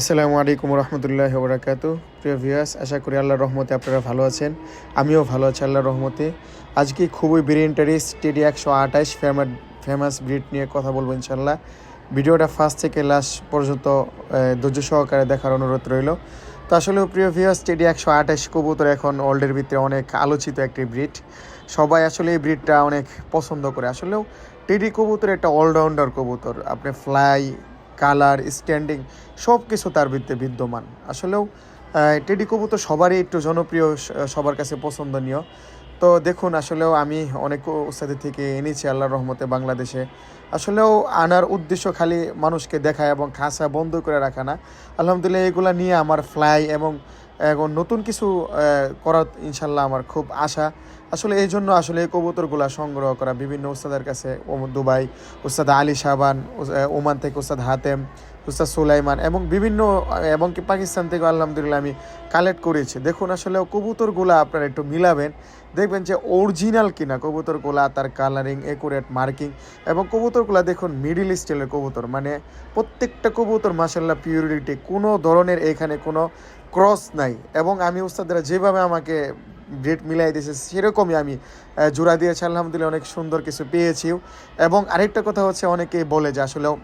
আসসালামু আলাইকুম রহমতুল্লাহ বরাকাতু প্রিয় ভিউয়ার্স, আশা করি আল্লাহর রহমতে আপনারা ভালো আছেন। আমিও ভালো আছি আল্লাহর রহমতে। আজকে খুবই বেরি ইন্টারেস্ট টেডি একশো আঠাশ ফেমাস ফেমাস ব্রিড নিয়ে কথা বলব ইনশাল্লাহ ভিডিওটা ফার্স্ট থেকে লাস্ট পর্যন্ত ধৈর্য সহকারে দেখার অনুরোধ রইল। তো আসলে প্রিয় ভিউয়ার্স, টেডি একশো আঠাশ কবুতর এখন ওয়ার্ল্ডের ভিতরে অনেক আলোচিত একটি ব্রিড। সবাই আসলে এই ব্রিডটা অনেক পছন্দ করে। আসলেও টেডি কবুতর একটা অলরাউন্ডার কবুতর। আপনি ফ্লাই কালার, স্ট্যান্ডিং সব কিছু তার ভিত্তে বিদ্যমান। আসলেও টেডি কবু তো সবারই একটু জনপ্রিয় সবার কাছে পছন্দনীয়। তো দেখুন, আসলেও আমি অনেক উস্তাদের থেকে এনেছি আল্লাহর রহমতে বাংলাদেশে। আসলেও আনার উদ্দেশ্য খালি মানুষকে দেখা এবং খাঁচা বন্ধ করে রাখা না। আলহামদুলিল্লাহ, এগুলো নিয়ে আমার ফ্লাই এবং এখন নতুন কিছু করার ইনশাল্লাহ আমার খুব আশা। আসলে এই জন্য আসলে এই কবুতরগুলা সংগ্রহ করা বিভিন্ন উস্তাদের কাছে দুবাই, উস্তাদ আলী সাবান ওমান থেকে উস্তাদ হাতেম, উস্তাদ সুলাইমান এবং বিভিন্ন, এবং কি পাকিস্তান থেকে আলহামদুলিল্লাহ আমি কালেক্ট করেছি। দেখুন আসলে কবুতরগুলা আপনারা একটু মিলাবেন। দেখবেন যে অরিজিনাল কিনা কবুতরগুলা, তার কালারিং একুরেট মার্কিং এবং কবুতরগুলা দেখুন মিডিল স্টাইলের কবুতর। মানে প্রত্যেকটা কবুতর মাসাল্লাহ পিউরিটি কোনো ধরনের এখানে কোনো ক্রস নাই এবং আমি উস্তাদরা যেভাবে আমাকে ব্রেড মিলাই দিয়েছে, সেরকমই আমি জোড়া দিয়েছি, আলহামদুলিল্লাহ অনেক সুন্দর কিছু পেয়েছিও। এবং আরেকটা কথা হচ্ছে, অনেকে বলে যে আসলেও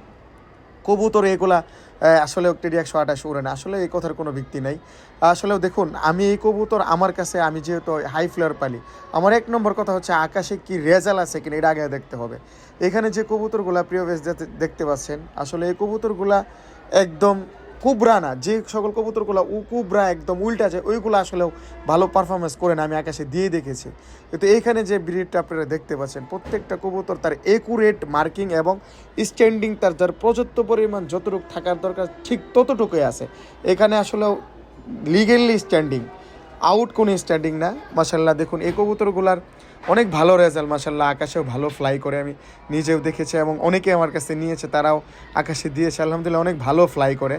কবুতর এগুলা আসলে টেডি একশো আঠাশ উড়ে না। আসলে এই কথার কোনো ভিত্তি নাই। আসলেও দেখুন, আমি এই কবুতর আমার কাছে, আমি যেহেতু হাই ফ্লেয়ার পালি, আমার এক নম্বর কথা হচ্ছে, আকাশে কি রেজাল্ট আছে কিনা, এটা আগে দেখতে হবে। এখানে যে কবুতরগুলা প্রিয় বেশ দেখতে পাচ্ছেন, আসলে এই কবুতরগুলা একদম কুবরা না যে সকল কবুতরগুলো উ কুবরা একদম উল্টা আছে, ওইগুলো আসলেও ভালো পারফরমেন্স করে না, আমি আকাশে দিয়ে দেখেছি। কিন্তু এইখানে যে ব্রিডটা আপনারা দেখতে পাচ্ছেন, প্রত্যেকটা কবুতর তার একুরেট মার্কিং এবং স্ট্যান্ডিং তার যার প্রযুক্ত পরিমাণ যতটুকু থাকার দরকার, ঠিক ততটুকুই আছে। এখানে আসলেও লিগেলি স্ট্যান্ডিং আউট কোনো স্ট্যান্ডিং না। মাসাল্লাহ দেখুন, এই কবুতরগুলার অনেক ভালো রেজাল্ট মাসাল্লাহ আকাশেও ভালো ফ্লাই করে, আমি নিজেও দেখেছি এবং অনেকে আমার কাছে নিয়েছে, তারাও আকাশে দিয়েছে, আলহামদুলিল্লাহ, অনেক ভালো ফ্লাই করে।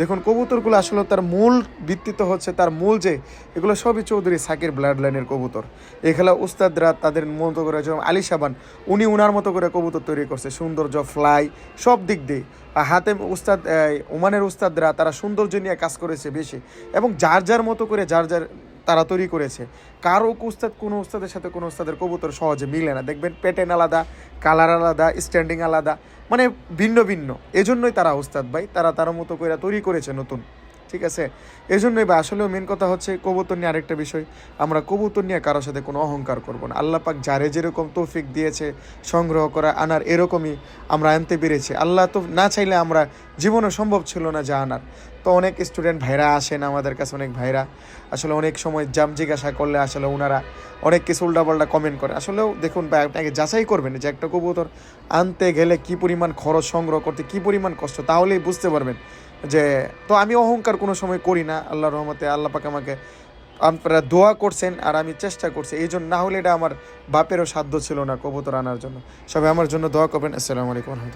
দেখুন, কবুতরগুলো আসলে তার মূল ভিত্তিতে হচ্ছে, তার মূল যে, এগুলো সবই চৌধুরী সাকির ব্লাড লাইনের কবুতর এখানে উস্তাদরা তাদের মতো করে যেমন আলি সাবান, উনি উনার মতো করে কবুতর তৈরি করছে, সৌন্দর্য ফ্লাই সব দিক দিয়ে। হাতে উস্তাদ ওমানের উস্তাদরা, তারা সৌন্দর্য নিয়ে কাজ করেছে বেশি, এবং যার যার মতো করে, যার যার তারা তৈরি করেছে। কারও উস্তাদ কোনো উস্তাদের সাথে কোনো উস্তাদের কবুতর সহজে মিলে না। দেখবেন প্যাটার্ন আলাদা কালার আলাদা স্ট্যান্ডিং আলাদা মানে ভিন্ন ভিন্ন। এজন্যই তারা উস্তাদ ভাই, তারা তার মতো করে তৈরি করেছে নতুন। ঠিক আছে? এই জন্যই বা আসলেও মেন কথা হচ্ছে কবুতর নিয়ে আরেকটা বিষয়। আমরা কবুতর নিয়ে কারোর সাথে কোনো অহংকার করব না। আল্লাহ পাক যারে যেরকম তৌফিক দিয়েছে, সংগ্রহ করা, আনার এরকমই আমরা আনতে পেরেছি। আল্লাহ তো না চাইলে আমরা জীবনে সম্ভব ছিল না যা আনার। তো অনেক স্টুডেন্ট ভাইরা আসেন আমাদের কাছে, অনেক ভাইরা। আসলে অনেক সময় জাম জিজ্ঞাসা করলে আসলে ওনারা অনেক কিছু উল্টাপাল্টা কমেন্ট করে আসলেও দেখুন ভাই আপনাকে যাচাই করবেন যে একটা কবুতর আনতে গেলে কি পরিমাণ খরচ সংগ্রহ করতে, কি পরিমাণ কষ্ট, তাহলেই বুঝতে পারবেন। যে, তো আমি অহংকার কোনো সময় করি না, আল্লাহ রহমতে, আল্লাহ পাক আমাকে আপনারা দোয়া করছেন আর আমি চেষ্টা করছি। এই জন্য না হলে এটা আমার বাপেরও সাধ্য ছিল না কবুতর আনার জন্য। সবাই আমার জন্য দোয়া করবেন। আসসালামু আলাইকুম